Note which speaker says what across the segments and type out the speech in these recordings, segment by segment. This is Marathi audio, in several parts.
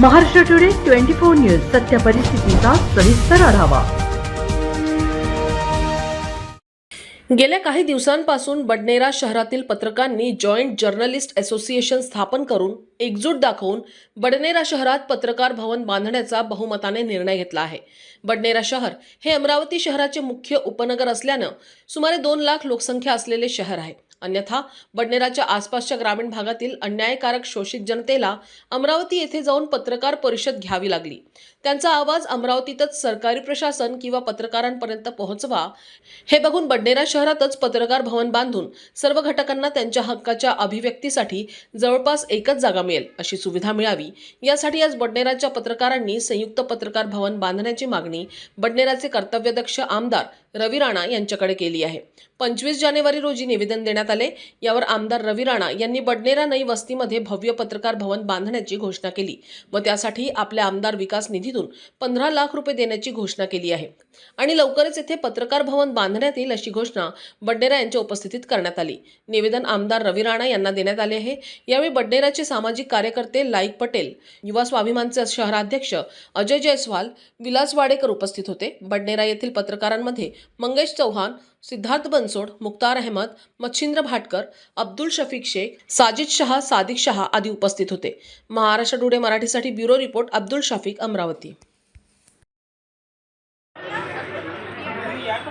Speaker 1: Maharashtra today twenty four news सत्य परिस्थितीचा सविस्तर आढावा.
Speaker 2: गेल्या काही दिवसांपासून बडनेरा शहरातील पत्रकारांनी जॉईंट जर्नलिस्ट असोसिएशन स्थापन करून एकजूट दाखवून बडनेरा शहरात पत्रकार भवन बांधण्याचा बहुमताने निर्णय घेतला आहे. बडनेरा शहर हे अमरावती शहराचे मुख्य उपनगर असल्यानं सुमारे दोन लाख लोकसंख्या असलेले शहर आहे. अन्यथा बडनेराच्या आसपासच्या ग्रामीण भागातील अन्यायकारक शोषित जनतेला अमरावती येथे जाऊन पत्रकार परिषद घ्यावी लागली. त्यांचा आवाज अमरावतीतच सरकारी प्रशासन किंवा पत्रकारांपर्यंत पोहोचवा. हे बघून बडनेरा शहरातच पत्रकार भवन बांधून सर्व घटकांना त्यांच्या हक्काच्या अभिव्यक्तीसाठी जवळपास एकच जागा मिळेल अशी सुविधा मिळावी. यासाठी आज बडनेराच्या पत्रकारांनी संयुक्त पत्रकार भवन बांधण्याची मागणी बडनेराचे कर्तव्यदक्ष आमदार रवी राणा यांच्याकडे केली आहे. पंचवीस जानेवारी रोजी निवेदन देण्यात आले. यावर आमदार रवी राणा यांनी बडनेरा नई वस्तीमध्ये भव्य पत्रकार भवन बांधण्याची घोषणा केली. व त्यासाठी आपल्या आमदार विकास निधीतून पंधरा लाख रुपये देण्याची घोषणा केली आहे. आणि लवकरच येथे पत्रकार भवन बांधण्यात येईल अशी घोषणा बडनेरा यांच्या उपस्थितीत करण्यात आली. निवेदन आमदार रवी राणा यांना देण्यात आले आहे. यावेळी बडनेराचे सामाजिक कार्यकर्ते लाईक पटेल युवा स्वाभिमानचे शहराध्यक्ष अजय जयस्वाल विलास वाडेकर उपस्थित होते. बडनेरा येथील पत्रकारांमध्ये मंगेश चौहान सिद्धार्थ बनसोड मुक्तार अहमद मच्छिंद्र भाटकर अब्दुल शफीक शेख साजिद शहा सादिक शहा आदी उपस्थित होते. महाराष्ट्र टुडे मराठीसाठी ब्युरो रिपोर्ट अब्दुल शफीक अमरावती.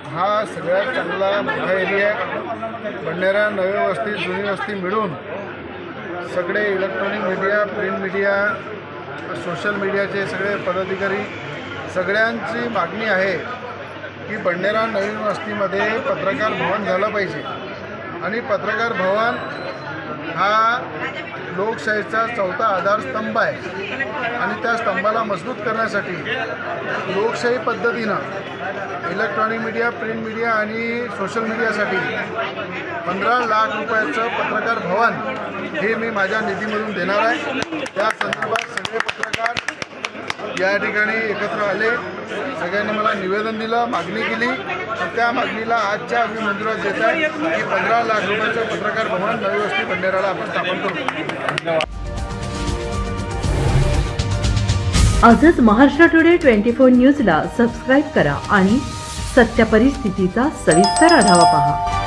Speaker 3: हा सगळ्यात चांगला मोठा एरिया आहे नव्या नवी वस्ती जुनी वस्ती मिळून सगळे electronic media print media social मीडियाचे सगळे पदाधिकारी सगळ्यांची मागणी आहे. की बंडेरा नवीन वस्तीमध्ये पत्रकार भवन झालं पाहिजे. आणि पत्रकार भवन हा लोकशाहीचा चौथा आधारस्तंभ आहे. आणि त्या स्तंभाला मजबूत करण्यासाठी लोकशाही पद्धतीनं इलेक्ट्रॉनिक मीडिया प्रिंट मीडिया आणि सोशल मीडियासाठी पंधरा लाख रुपयाचं पत्रकार भवन हे मी माझ्या निधीमधून देणार आहे. त्या संदर्भात सगळे पत्रकार या ठिकाणी एकत्र आले. सगळ्यांनी मला निवेदन दिलं मागणी केली. त्या मागणीला आजच्या आम्ही मंजुरात देत आहे की पंधरा लाख रुपयांचं पत्रकार भवन नवी वस्ती बंडेराला आपण स्थापन करू.
Speaker 1: आजच महाराष्ट्र टुडे ट्वेंटी फोर न्यूजला सबस्क्राईब करा आणि सत्य परिस्थितीचा सविस्तर आढावा पहा.